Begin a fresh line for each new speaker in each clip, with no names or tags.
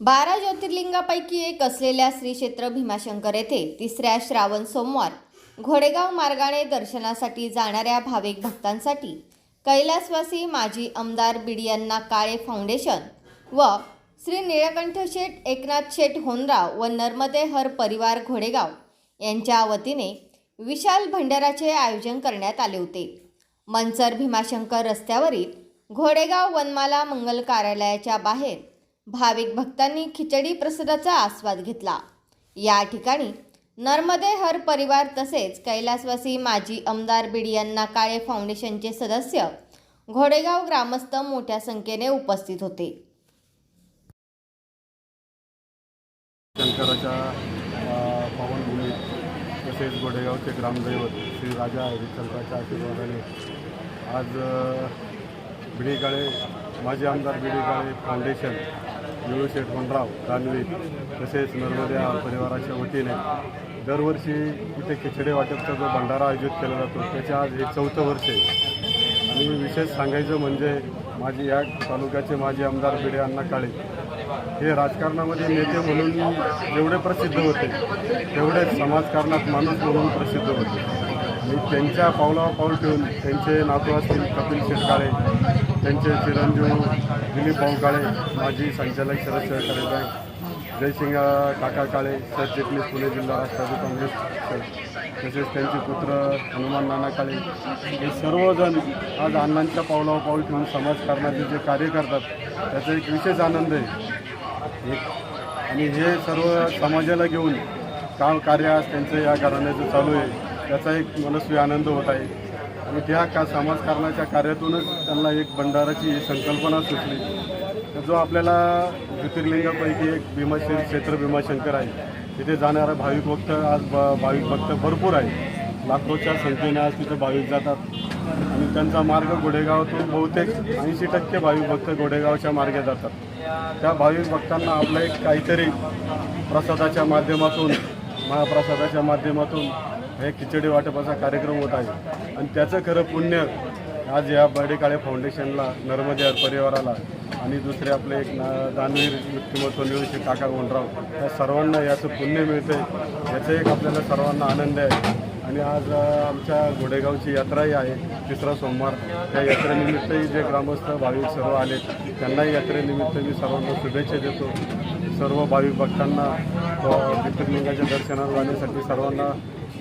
बारा ज्योतिर्लिंगापैकी एक असलेल्या श्री क्षेत्र भीमाशंकर येथे तिसऱ्या श्रावण सोमवार घोडेगाव मार्गाने दर्शनासाठी जाणाऱ्या भाविक भक्तांसाठी कैलासवासी माजी आमदार बिडियांना काळे फाउंडेशन व श्री निळकंठ शेठ एकनाथ शेठ होनराव व नर्मदे हर परिवार घोडेगाव यांच्या वतीने विशाल भंडाराचे आयोजन करण्यात आले होते. मनसर भीमाशंकर रस्त्यावरील घोडेगाव वनमाला मंगल कार्यालयाच्या बाहेर भाविक भक्तांनी खिचडी प्रसादाचा आस्वाद घेतला. या ठिकाणी नर्मदे हर परिवार तसेच कैलासवासी माजी आमदार बिडियांना काळे फाउंडेशनचे सदस्य घोडेगाव ग्रामस्थ मोठ्या संख्येने उपस्थित होते.
शंकराच्या अ, तसेच घोडेगावचे ग्रामदैवत श्री राजा हरिशंकराच्या आशीर्वादाने आज अ, बिडीकाळे माजी आमदार बिडीकाळे फाउंडेशन निळूशेठ होनराव दानवी तसेच नर्मद्या परिवाराच्या वतीने दरवर्षी इथे खिचडे वाटपचा जो भंडारा आयोजित केला जातो त्याचे आज हे चौथं वर्ष आहे. आणि विशेष सांगायचं म्हणजे माझी या तालुक्याचे माजी आमदार बिडे अण्णा काळे हे राजकारणामध्ये नेते म्हणून जेवढे प्रसिद्ध होते तेवढेच समाजकारणात माणूस म्हणून प्रसिद्ध होते. आणि त्यांच्या पावलावर पाऊल ठेवून त्यांचे नातू असतील कपिल शेठ काळे त्यांचे चिरंजीव दिलीप भाऊ काळे माजी संचालक शरद सहकारी बँक जयसिंग काका काळे सरचिटणीस पुणे जिल्हा राष्ट्रवादी काँग्रेस तसेच त्यांचे पुत्र हनुमान नाना काळे. हे सर्वजण आज अण्णांच्या पावलावर पाऊल ठेवून समाजकारणाचे जे कार्य करतात त्याचा एक विशेष आनंद आहे. एक आणि हे सर्व समाजाला घेऊन काम कार्य आज त्यांचं या घराण्याचं चालू आहे. त्याचा एक मनस्वी आनंद होत आहे. आणि त्या का समाजकारणाच्या कार्यातूनच त्यांना एक भंडाराची संकल्पना सुचली. जो आपल्याला ज्योतिर्लिंगापैकी एक भीमाशंकर क्षेत्र भीमाशंकर आहे. तिथे जाणारा भाविक भक्त आज भाविक भक्त भरपूर आहे लाखोच्या संख्येने आज तिथे भाविक जातात. आणि त्यांचा मार्ग गोडेगावातून बहुतेक ऐंशी टक्के भाविक भक्त गोडेगावच्या मार्गे जातात. त्या भाविक भक्तांना आपलं एक काहीतरी प्रसादाच्या माध्यमातून महाप्रसादाच्या माध्यमातून हे खिचडी वाटपाचा कार्यक्रम होत आहे. आणि त्याचं खरं पुण्य आज या बर्डे काळे फाउंडेशनला नर्मदे परिवाराला आणि दुसरे आपले एक ना दानवीर व्यक्तिमत्व निळूचे काका गोंडराव या सर्वांना याचं पुण्य मिळतं याचं एक आपल्याला सर्वांना आनंद आहे. आणि आज आमच्या घोडेगावची यात्राही आहे तिसरा सोमवार. त्या यात्रेनिमित्तही जे ग्रामस्थ भाविक सर्व आले त्यांनाही यात्रेनिमित्त मी सर्वांना शुभेच्छा देतो. सर्व भाविक भक्तांना अ, दर्शनाला जाण्यासाठी सर्वांना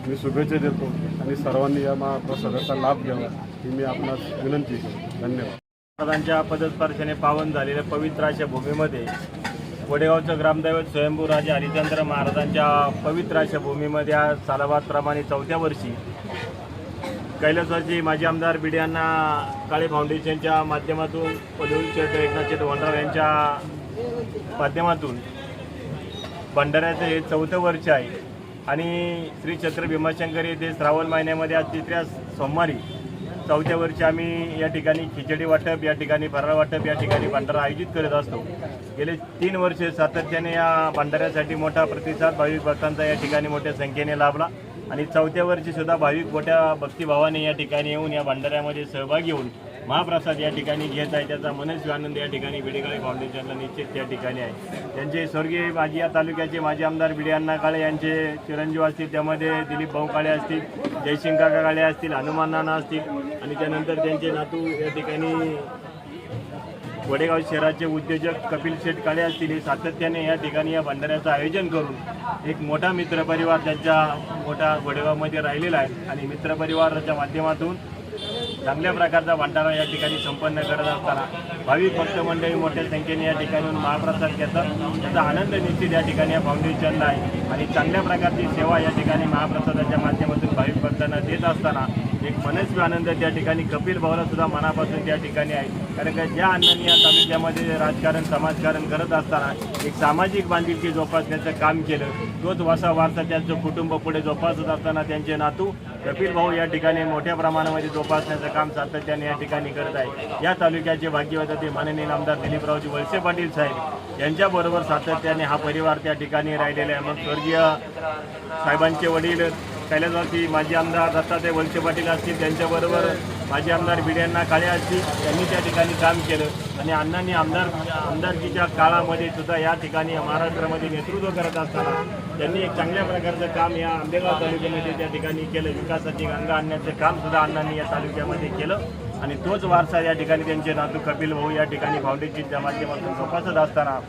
मी शुभेच्छा देतो आणि सर्वांनी या महाप्रसादाचा लाभ घ्यावा ही मी आपणास विनंती करतो. धन्यवाद.
महाराजांच्या पदस्पर्शाने पावन झालेल्या पवित्र अशा भूमीमध्ये वडेगावचं ग्रामदैवत स्वयंभू राजे हरिचंद्र महाराजांच्या पवित्र अशा भूमीमध्ये आज सालाबादप्रमाणे चौथ्या वर्षी कैलासाची माजी आमदार बिड्यांना काळे फाउंडेशनच्या माध्यमातून पदवी शेठ एकनाथ शेठ वनराव यांच्या माध्यमातून भंडाऱ्याचं हे चौथं वर्ष आहे. आणि श्री छत्र भीमाशंकर येथे श्रावण महिन्यामध्ये आज तिसऱ्या सोमवारी चौथ्या वर्षी आम्ही या ठिकाणी खिचडी वाटप या ठिकाणी फराळ वाटप या ठिकाणी भंडारा आयोजित करत असतो. गेले तीन वर्षे सातत्याने या भंडाऱ्यासाठी मोठा प्रतिसाद भाविक भक्तांचा या ठिकाणी मोठ्या संख्येने लाभला. आणि चौथ्या वर्षी सुद्धा भाविक मोठ्या भक्तिभावाने या ठिकाणी येऊन या भंडाऱ्यामध्ये सहभागी होऊन महाप्रसाद या ठिकाणी घेत आहे त्याचा मनस्वी आनंद या ठिकाणी बिडेकाळे फाउंडेशनला निश्चित त्या ठिकाणी आहे. त्यांचे स्वर्गीय माजी या तालुक्याचे माजी आमदार बिडे अण्णा काळे यांचे चिरंजीव असतील त्यामध्ये दिलीप भाऊ काळे असतील जयसिंग काका काळे असतील हनुमान नाना असतील आणि त्यानंतर त्यांचे नातू या ठिकाणी वडेगाव शहराचे उद्योजक कपिल शेठ काळे असतील हे सातत्याने या ठिकाणी या भंडाऱ्याचं आयोजन करून एक मोठा मित्रपरिवार त्यांच्या मोठा वडेगावमध्ये राहिलेला आहे. आणि मित्रपरिवाराच्या माध्यमातून चांगल्या प्रकारचा भंडारा या ठिकाणी संपन्न करत असताना भाविक भक्त मंडळी मोठ्या संख्येने या ठिकाणी महाप्रसाद घेतात. त्याचा आनंद निश्चित या ठिकाणी या फाउंडेशनला आहे. आणि चांगल्या प्रकारची सेवा या ठिकाणी महाप्रसादाच्या माध्यमातून भाविक भक्तांना देत असताना एक मनस्वी आनंद त्या ठिकाणी. कपिल भाऊला सुद्धा मनापासून त्या ठिकाणी आहे. कारण का ज्या अण्णांनी या तालुक्यामध्ये राजकारण समाजकारण करत असताना एक सामाजिक बांधिलकी जोपासण्याचं काम केलं. तोच वासा वारसा त्यांचं कुटुंब पुढे जोपासत असताना त्यांचे नातू कपिल भाऊ या ठिकाणी मोठ्या प्रमाणामध्ये जोपासण्याचं काम सातत्याने या ठिकाणी करत आहे या तालुक्याचे भाग्यवत माननीय आमदार दिलीपरावजी वळसे पाटील साहेब यांच्याबरोबर सातत्याने हा परिवार त्या ठिकाणी राहिलेला आहे. मग स्वर्गीय साहेबांचे वडील कैलासवासी माजी आमदार दत्तात्रय वलसे पाटील असतील त्यांच्याबरोबर माजी आमदार बिड्यांना काळे असतील यांनी त्या ठिकाणी काम केलं. आणि अण्णांनी आमदार आमदारकीच्या काळामध्ये सुद्धा या ठिकाणी महाराष्ट्रामध्ये नेतृत्व करत असताना त्यांनी एक चांगल्या प्रकारचं काम या आंबेगाव तालुक्यामध्ये त्या ठिकाणी केलं. विकासाची गंगा आणण्याचं काम सुद्धा अण्णांनी या तालुक्यामध्ये केलं. आणि तोच वारसा या ठिकाणी त्यांचे नातू कपिल भाऊ या ठिकाणी फाउंडेशनच्या माध्यमातून जोपासत असताना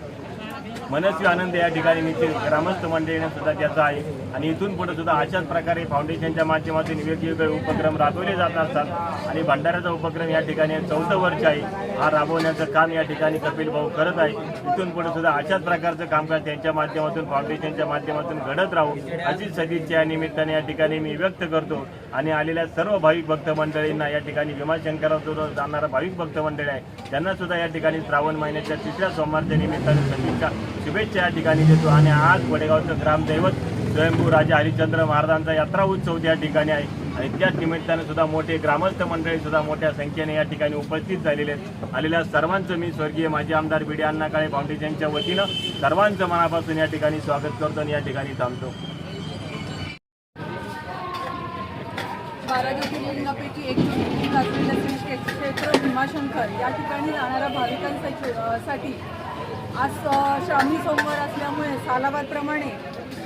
मनस्वी आनंद या ठिकाणी निश्चित ग्रामस्थ मंडळीने सुद्धा त्याचा आहे. आणि इथून पुढे सुद्धा अशाच प्रकारे फाउंडेशनच्या माध्यमातून वेगवेगळे उपक्रम राबवले जात असतात. आणि भंडाऱ्याचा उपक्रम या ठिकाणी चौथं वर्ष आहे. हा राबवण्याचं काम या ठिकाणी कपिल भाऊ करत आहे. इथून पुढे सुद्धा अशाच प्रकारचं कामकाज त्यांच्या माध्यमातून फाउंडेशनच्या माध्यमातून घडत राहू अशी सदिच्छा या निमित्ताने या ठिकाणी मी व्यक्त करतो. आणि आलेल्या सर्व भाविक भक्त मंडळींना या ठिकाणी भीमाशंकरावर जाणारा भाविक भक्त मंडळी आहे त्यांना सुद्धा या ठिकाणी श्रावण महिन्याच्या तिसऱ्या सोमवारच्या निमित्ताने सदिच्छा शुभेच्छा या ठिकाणी देतो आणि आज वडेगावचं ग्रामदैवत स्वयंभू राजा हरिश्चंद्र महाराजांचा यात्रा उत्सव त्या ठिकाणी आहे आणि त्याच निमित्ताने सुद्धा मोठे ग्रामस्थ मंडळी सुद्धा मोठ्या संख्येने या ठिकाणी उपस्थित झालेले आहेत आलेल्या सर्वांचं मी स्वर्गीय माजी आमदार बिडी अण्णा काळे फाउंडेशनच्या वतीनं सर्वांचं मनापासून या ठिकाणी स्वागत करतो आणि या ठिकाणी थांबतो
बारा ज्योतिर्लिंगापैकी एक ज्योतिर्लिंग असलेलं श्री क्षेत्र भीमाशंकर या ठिकाणी जाणाऱ्या भाविकांसाठी साठी आज श्रावणी सोमवार असल्यामुळे सालाबादप्रमाणे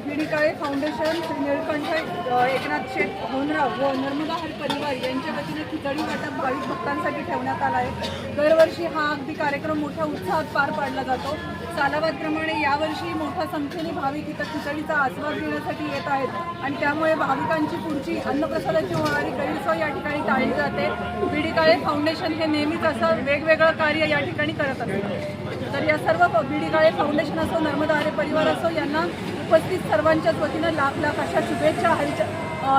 बिडीकाळे फाउंडेशन श्री निळकंठ एकनाथ शेठ होनराव व नर्मदा हर परिवार यांच्या वतीने खिचडी वाटप भाविक भक्तांसाठी ठेवण्यात आला आहे. दरवर्षी हा अगदी कार्यक्रम मोठ्या उत्साहात पार पाडला जातो. सालाबादप्रमाणे यावर्षी मोठ्या संख्येने भाविक इथं खिचडीचा आस्वाद घेण्यासाठी येत आहेत आणि त्यामुळे भाविकांची पुढची अन्नप्रसादाची होणारी गैरसोय या ठिकाणी टाळली जाते. बिडीकाळे फाउंडेशन हे नेहमीच असं वेगवेगळं कार्य या ठिकाणी करत असतात तर या सर्व बिडीकाळे फाउंडेशन असो नर्मदा आरे परिवार असो यांना उपस्थित सर्वांच्याच वतीनं लाख लाख अशा शुभेच्छा. हरिच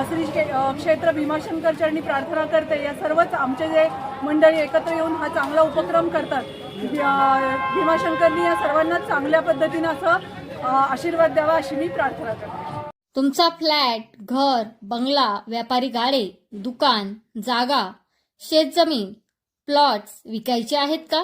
श्री क्षेत्र भीमाशंकर चरणी प्रार्थना करते. या सर्वच आमचे जे मंडळी एकत्र येऊन हा चांगला उपक्रम करतात. भीमाशंकरनी या सर्वांना चांगल्या पद्धतीनं असं आशीर्वाद द्यावा अशी मी प्रार्थना करते.
तुमचा फ्लॅट घर बंगला व्यापारी गाडे दुकान जागा शेतजमीन प्लॉट्स विकायचे आहेत का?